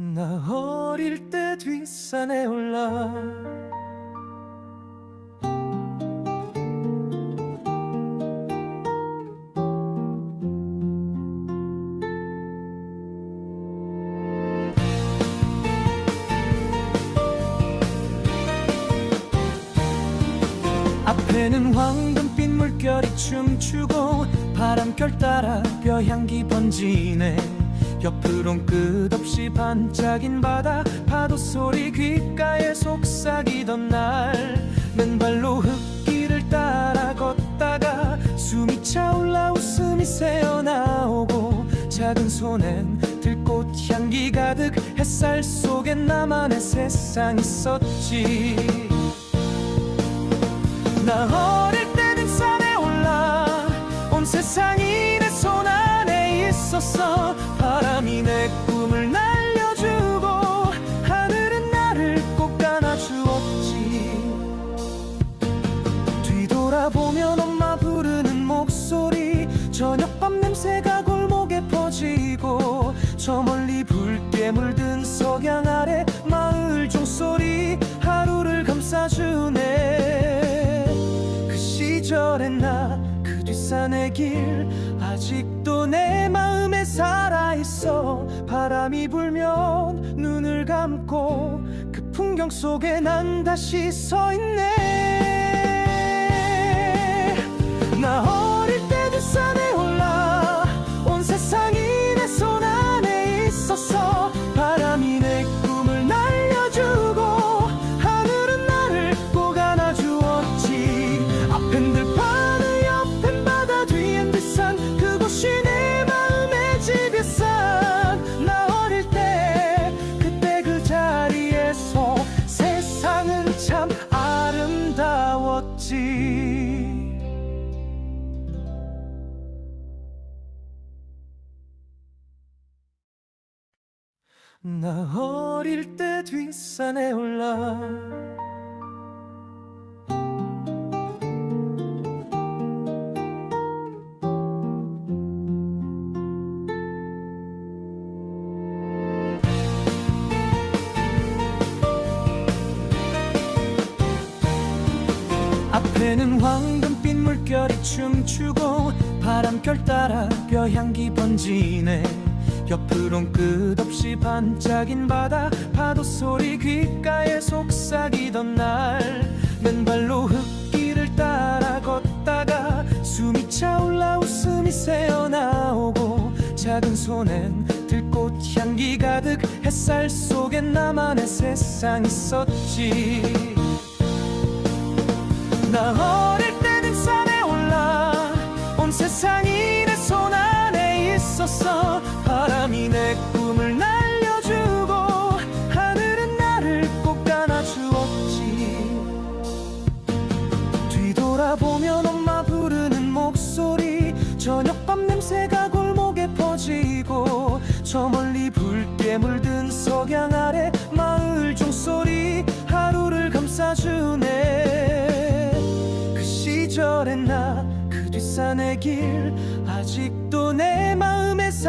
나 어릴 때 뒷산에 올라. 앞에는 황금빛 물결이 춤추고 바람결 따라 뼈향기 번지네 옆으론 끝없이 반짝인 바다 파도 소리 귓가에 속삭이던 날. 맨발로 흙길을 따라 걷다가 숨이 차올라 웃음이 새어나오고 작은 손엔 들꽃 향기 가득 햇살 속엔 나만의 세상 있었지. 나 어릴 때 등산에 올라 온 세상이 있었어. 바람이 내 꿈을 날려주고 하늘은 나를 꼭 안아주었지. 뒤돌아보면 엄마 부르는 목소리 저녁밤 냄새가 골목에 퍼지고 저 멀리 붉게 물든 석양 아래 마을 종소리 하루를 감싸주네. 그 시절의 나그 뒷산의 길 아직도 내 마음 에 살아있어. 바람이 불면 눈을 감고 그 풍경 속에 난 다시 서 있네 아름다웠지. 나 어릴 때 뒷산에 올라 앞에는 황금빛 물결이 춤추고 바람결 따라 뼈향기 번지네. 옆으론 끝없이 반짝인 바다 파도 소리 귓가에 속삭이던 날. 맨발로 흙길을 따라 걷다가 숨이 차올라 웃음이 새어나오고 작은 손엔 들꽃 향기 가득 햇살 속엔 나만의 세상 있었지 나 어릴 때 등산에 올라 온 세상이 내 손 안에 있었어. 바람이 내 꿈을 날려주고 하늘은 나를 꼭 안아주었지. 뒤돌아보면 엄마 부르는 목소리 저녁밤 냄새가 골목에 퍼지고 저 멀리 붉게 물든 석양 아래 마을 종소리 하루를 감싸주네 산의 길. 아직도 내 마음